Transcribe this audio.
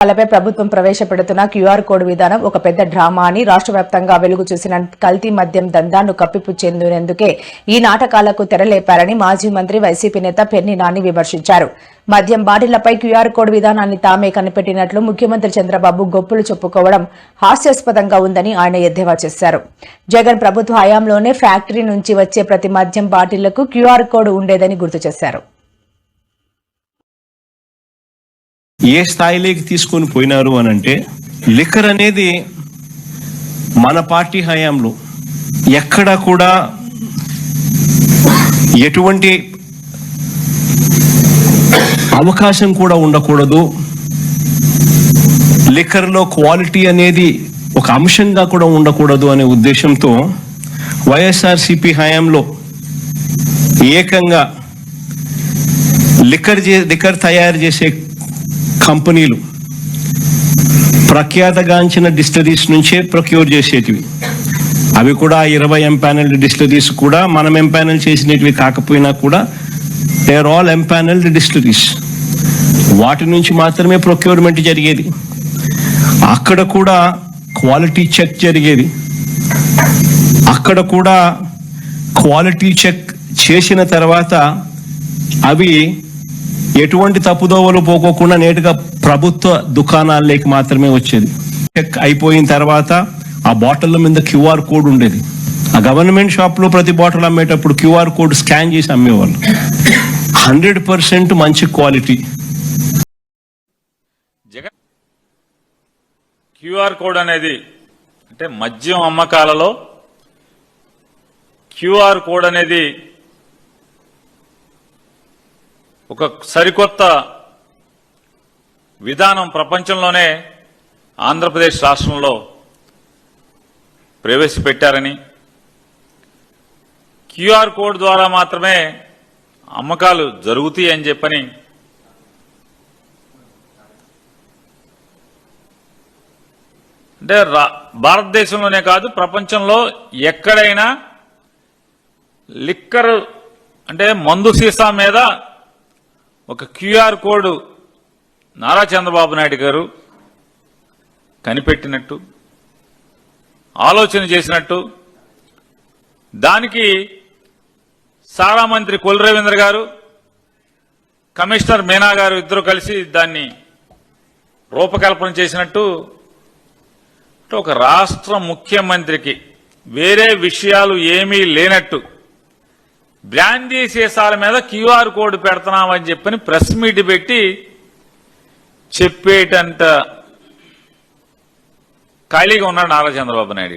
పాలపై ప్రభుత్వం ప్రవేశపెడుతున్న QR code విధానం ఒక పెద్ద డ్రామా అని రాష్ట్ర వ్యాప్తంగా వెలుగు చూసిన కల్తీ మద్యం దందాను కప్పిపుచ్చేందుకే ఈ నాటకాలకు తెరలేపారని మాజీ మంత్రి వైసీపీ నేత పెన్ని నాని విమర్శించారు. మద్యం బాటిళ్ళపై క్యూఆర్ కోడ్ విధానాన్ని తామే కనిపెట్టినట్లు ముఖ్యమంత్రి చంద్రబాబు గొప్పులు చెప్పుకోవడం హాస్యాస్పదంగా ఉందని ఆయన ఎద్దేవా చేశారు. జగన్ ప్రభుత్వ హయాంలోనే ఫ్యాక్టరీ నుంచి వచ్చే ప్రతి మద్యం బాటిళ్ళకు క్యూఆర్ కోడ్ ఉండేదని గుర్తు చేశారు. ఏ స్థాయిలోకి తీసుకొని పోయినారు అని అంటే లిక్కర్ అనేది మన పార్టీ హయాంలో ఎక్కడ కూడా ఎటువంటి అవకాశం కూడా ఉండకూడదు. లిక్కర్లో క్వాలిటీ అనేది ఒక అంశంగా కూడా ఉండకూడదు అనే ఉద్దేశంతో వైఎస్ఆర్సిపి హయాంలో ఏకంగా లిక్కర్ చే లిక్కర్ తయారు చేసే కంపెనీలు ప్రఖ్యాతగాంచిన డిస్టరీస్ నుంచే ప్రొక్యూర్ చేసేటివి. అవి కూడా ఇరవై ఎంపానల్డ్ డిస్టరీస్ కూడా మనం ఎంపానల్ చేసినవి కాకపోయినా కూడా they are all empanelled distilleries వాటి నుంచి మాత్రమే ప్రొక్యూర్మెంట్ జరిగేది. అక్కడ కూడా క్వాలిటీ చెక్ జరిగేది. అక్కడ కూడా క్వాలిటీ చెక్ చేసిన తర్వాత అవి ఎటువంటి తప్పుదోవలు పోకోకుండా నేటుగా ప్రభుత్వ దుకాణాల్లోకి మాత్రమే వచ్చేది. చెక్ అయిపోయిన తర్వాత ఆ బాటిల్ మీద క్యూఆర్ కోడ్ ఉండేది. ఆ గవర్నమెంట్ షాప్లో ప్రతి బాటిల్ అమ్మేటప్పుడు క్యూఆర్ కోడ్ స్కాన్ చేసి అమ్మేవాళ్ళు. హండ్రెడ్ పర్సెంట్ మంచి క్వాలిటీ. జగన్ క్యూఆర్ కోడ్ అనేది అంటే మద్యం అమ్మకాలలో క్యూఆర్ కోడ్ అనేది ఒక సరికొత్త విధానం ప్రపంచంలోనే ఆంధ్రప్రదేశ్ రాష్ట్రంలో ప్రవేశపెట్టారని క్యూఆర్ కోడ్ ద్వారా మాత్రమే అమ్మకాలు జరుగుతాయి అని చెప్పని అంటే రా- భారతదేశంలోనే కాదు ప్రపంచంలో ఎక్కడైనా లిక్కర్ అంటే మందు సీసా మీద ఒక క్యూఆర్ కోడ్ నారా చంద్రబాబు నాయుడు గారు కనిపెట్టినట్టు ఆలోచన చేసినట్టు దానికి సారా మంత్రి కొల్ రవీంద్ర గారు కమిషనర్ మీనా గారు ఇద్దరు కలిసి దాన్ని రూపకల్పన చేసినట్టు ఒక రాష్ట్ర ముఖ్యమంత్రికి వేరే విషయాలు ఏమీ లేనట్టు బ్రాందీ సీసాల మీద క్యూఆర్ కోడ్ పెడుతున్నామని చెప్పని ప్రెస్ మీట్ పెట్టి చెప్పేటంత ఖాళీగా ఉన్నాడు నారా చంద్రబాబు నాయుడు